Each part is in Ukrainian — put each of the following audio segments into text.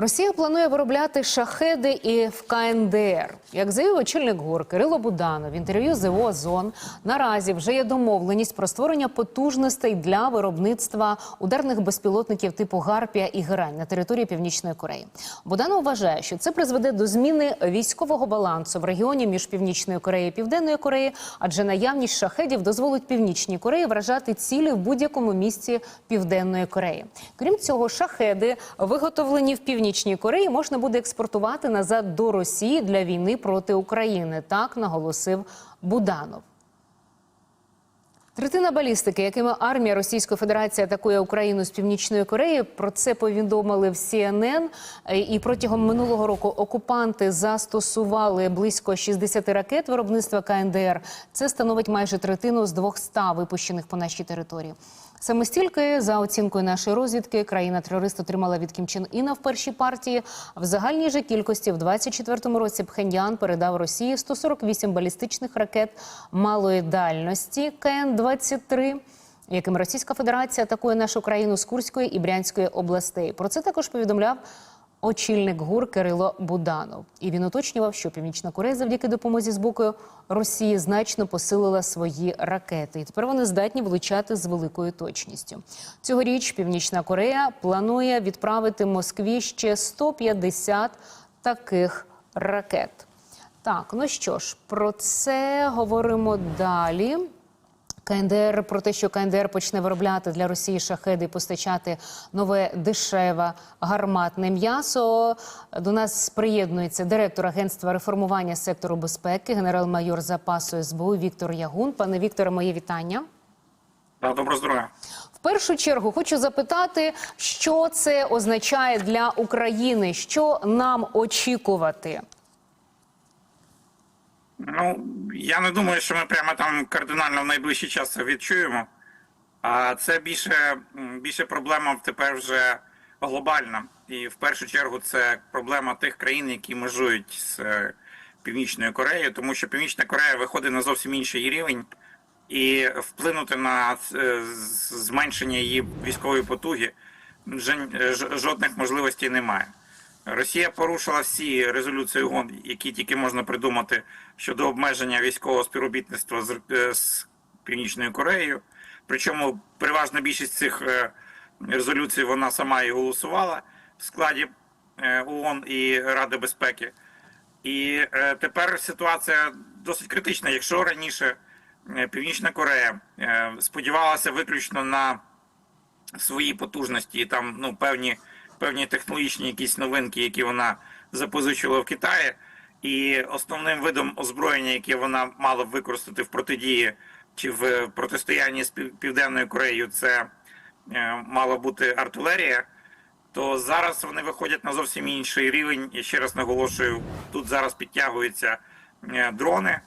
Росія планує виробляти шахеди і в КНДР. Як заявив очільник ГУР Кирило Буданов в інтерв'ю з ЕО «Озон», наразі вже є домовленість про створення потужностей для виробництва ударних безпілотників типу Гарпія і Герань на території Північної Кореї. Буданов вважає, що це призведе до зміни військового балансу в регіоні між Північною Кореєю і Південною Кореєю, адже наявність шахедів дозволить Північній Кореї вражати цілі в будь-якому місці Південної Кореї. Крім цього, шахеди, виготовлені в Північній Кореї, можна буде експортувати назад до Росії для війни проти України. Так наголосив Буданов. Третина балістики, якими армія Російської Федерації атакує Україну з північної Кореї, про це повідомили в CNN. І протягом минулого року окупанти застосували близько 60 ракет виробництва КНДР. Це становить майже третину з 200 випущених по нашій території. Саме стільки, за оцінкою нашої розвідки, країна-терорист отримала від Кім Чен Іна в першій партії. В загальній же кількості в 24-му році Пхеньян передав Росії 148 балістичних ракет малої дальності КН-23, яким Російська Федерація атакує нашу країну з Курської і Брянської областей. Про це також повідомляв очільник ГУР Кирило Буданов. І він уточнював, що Північна Корея завдяки допомозі з боку Росії значно посилила свої ракети. І тепер вони здатні влучати з великою точністю. Цьогоріч Північна Корея планує відправити Москві ще 150 таких ракет. Так, ну що ж, про це говоримо далі. КНДР про те, що КНДР почне виробляти для Росії шахеди і постачати нове дешеве гарматне м'ясо. До нас приєднується директор агентства реформування сектору безпеки, генерал-майор запасу СБУ Віктор Ягун. Пане Вікторе, моє вітання. Да, доброго здоров'я. В першу чергу хочу запитати, що це означає для України, що нам очікувати. Ну я не думаю, що ми прямо там кардинально в найближчий час це відчуємо. А це більше більше проблема тепер вже глобальна. І в першу чергу це проблема тих країн, які межують з е, Північною Кореєю, тому що Північна Корея виходить на зовсім інший рівень, і вплинути на е, зменшення її військової потуги жодних можливостей немає. Росія порушила всі резолюції ООН, які тільки можна придумати щодо обмеження військового співробітництва з, е, з Північною Кореєю. Причому переважна більшість цих е, резолюцій вона сама і голосувала в складі е, ООН і Ради безпеки. І тепер ситуація досить критична. Якщо раніше Північна Корея сподівалася виключно на свої потужності, і там ну певні певні технологічні якісь новинки, які вона запозичила в Китаї, і основним видом озброєння, яке вона мала б використати в протидії чи в протистоянні з Пів- Південною Кореєю, це е, мала бути артилерія. То зараз вони виходять на зовсім інший рівень. І ще раз наголошую, тут зараз підтягуються е, дрони.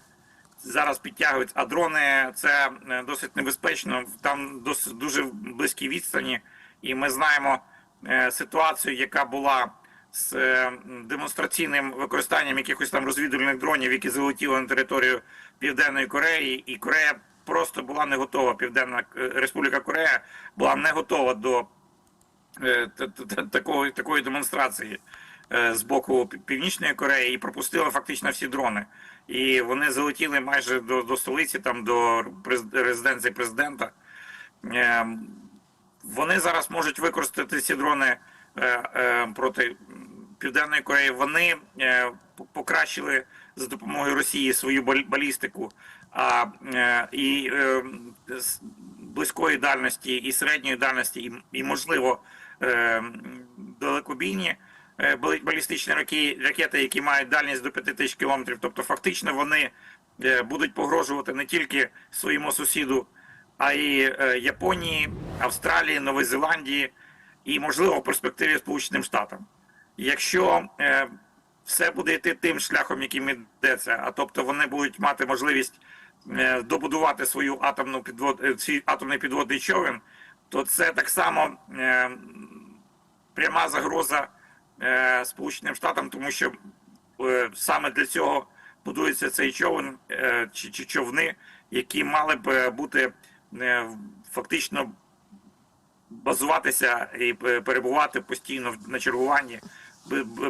Зараз підтягують, а дрони це е, досить небезпечно. Там досить дуже близькі відстані, і ми знаємо ситуацію, яка була з е, демонстраційним використанням якихось там розвідувальних дронів, які залетіли на територію Південної Кореї, і Корея просто була не готова. Південна е, Республіка Корея була не готова до е, такої, такої демонстрації е, з боку Північної Кореї і пропустили фактично всі дрони. І вони залетіли майже до, до столиці, там до резиденції президента. Вони зараз можуть використати ці дрони е, е, проти Південної Кореї. Вони е, покращили за допомогою Росії свою балістику. А і близької дальності, і середньої дальності, і, можливо далекобійні балістичні ракети, які мають дальність до 5 тисяч кілометрів. Тобто, фактично, вони будуть погрожувати не тільки своєму сусіду, а й е, Японії, Австралії, Новій Зеландії і, можливо, в перспективі Сполученим Штатам. Якщо е, все буде йти тим шляхом, яким йдеться, а тобто вони будуть мати можливість е, добудувати свою атомну підвод, свій атомний підводний човен, то це так само пряма загроза Сполученим Штатам, тому що саме для цього будується цей човен чи, човни, які мали б бути фактично базуватися і е, перебувати постійно на чергуванні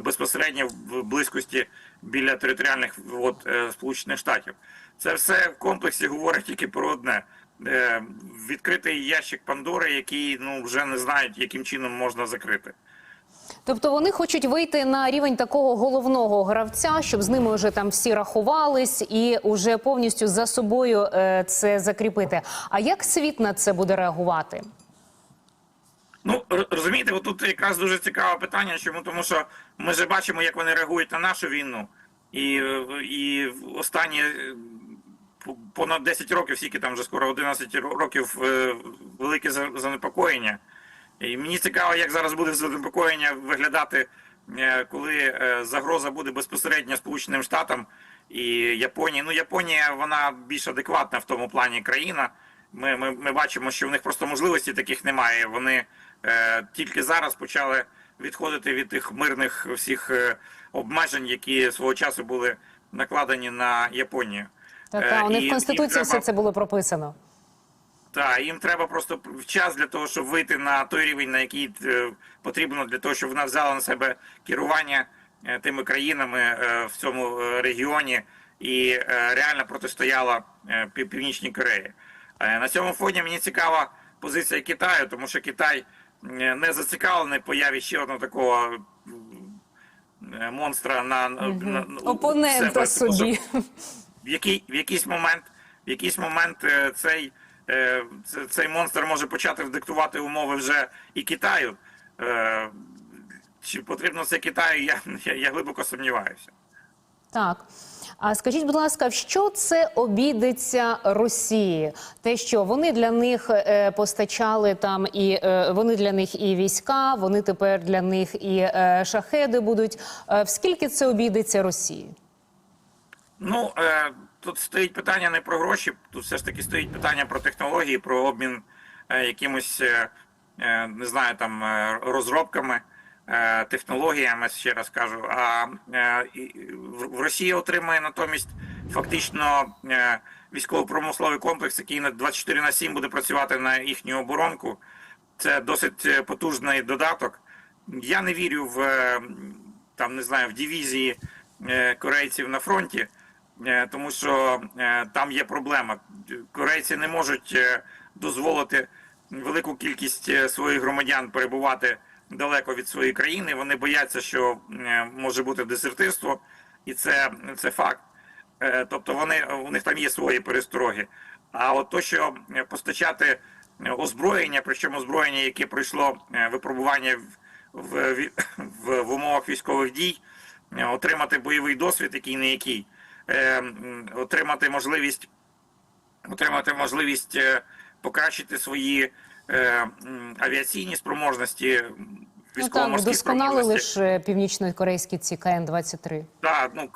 безпосередньо в близькості біля територіальних вод е, Сполучених Штатів. Це все в комплексі говорить тільки про одне. Е, Відкритий ящик Пандори, який ну вже не знають, яким чином можна закрити. Тобто вони хочуть вийти на рівень такого головного гравця, щоб з ними вже там всі рахувались і вже повністю за собою е, це закріпити. А як світ на це буде реагувати? Ну розумієте, тут якраз дуже цікаве питання. Чому тому, що ми вже бачимо, як вони реагують на нашу війну, і, е, і останні е, понад 10 років, скільки там вже скоро 11 років, велике за- занепокоєння. І мені цікаво, як зараз буде занепокоєння виглядати, е, коли е, загроза буде безпосередньо Сполученим Штатам і Японії. Ну, Японія вона більш адекватна в тому плані країна. Ми, ми, ми бачимо, що в них просто можливостей таких немає. Вони е, тільки зараз почали відходити від тих мирних всіх е, обмежень, які свого часу були накладені на Японію. Та, та у них в конституції треба- все це було прописано. Так, їм треба просто в час для того, щоб вийти на той рівень, на який е, потрібно для того, щоб вона взяла на себе керування е, тими країнами е, в цьому регіоні і реально протистояла Північній Кореї. На цьому фоні мені цікава позиція Китаю, тому що Китай не зацікавлений появі ще одного такого монстра на, на, на Опонента себе. собі. в який в якийсь момент, в якийсь момент цей, цей монстр може почати диктувати умови вже і Китаю. Е, Чи потрібно це Китаю? Я, я, я глибоко сумніваюся. Так. А скажіть, будь ласка, в що це обійдеться Росії? Те, що вони для них е, постачали там, і е, вони для них і війська, вони тепер для них і е, шахеди будуть. Е, в скільки це обійдеться Росії? Ну, е, тут стоїть питання не про гроші, тут все ж таки стоїть питання про технології, про обмін е, якимось, е, е, не знаю, там розробками, технологіями, ще раз кажу. А в Росії отримає натомість фактично військово-промисловий комплекс, який на 24 на 7 буде працювати на їхню оборонку. Це досить потужний додаток. Я не вірю в там, не знаю, в дивізії корейців на фронті, тому що е, там є проблема. Корейці не можуть е, дозволити велику кількість е, своїх громадян перебувати далеко від своєї країни. Вони бояться, що е, може бути дезертирство, і це, це факт. Е, Тобто вони у них там є свої перестороги. А от то, що е, постачати е, озброєння, причому озброєння, яке пройшло е, випробування в, в, в, умовах військових дій, е, отримати бойовий досвід, який не який, е, отримати можливість отримати можливість е, покращити свої е, авіаційні спроможності, Ну так, спроможності. лише північно-корейські ці КН-23. Так, ну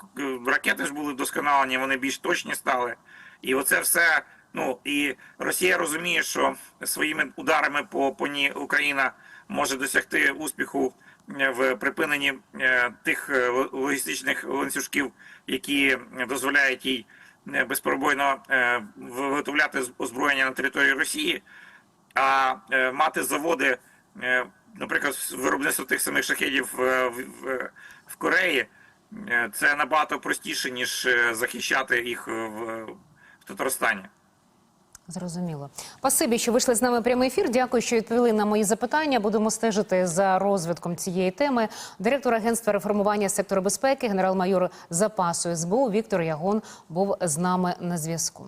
ракети ж були вдосконалені, вони більш точні стали. І оце все. Ну і Росія розуміє, що своїми ударами по, по ній Україна може досягти успіху в припиненні е, тих е, логістичних ланцюжків, які дозволяють їй е, безперебойно виготовляти озброєння на території Росії, а мати заводи, наприклад, з виробництва тих самих шахедів в, Кореї, це набагато простіше, ніж захищати їх в Татарстані. Зрозуміло. Спасибі, що вийшли з нами прямий ефір. Дякую, що відповіли на мої запитання. Будемо стежити за розвитком цієї теми. Директор агентства реформування сектору безпеки, генерал-майор запасу СБУ Віктор Ягон був з нами на зв'язку.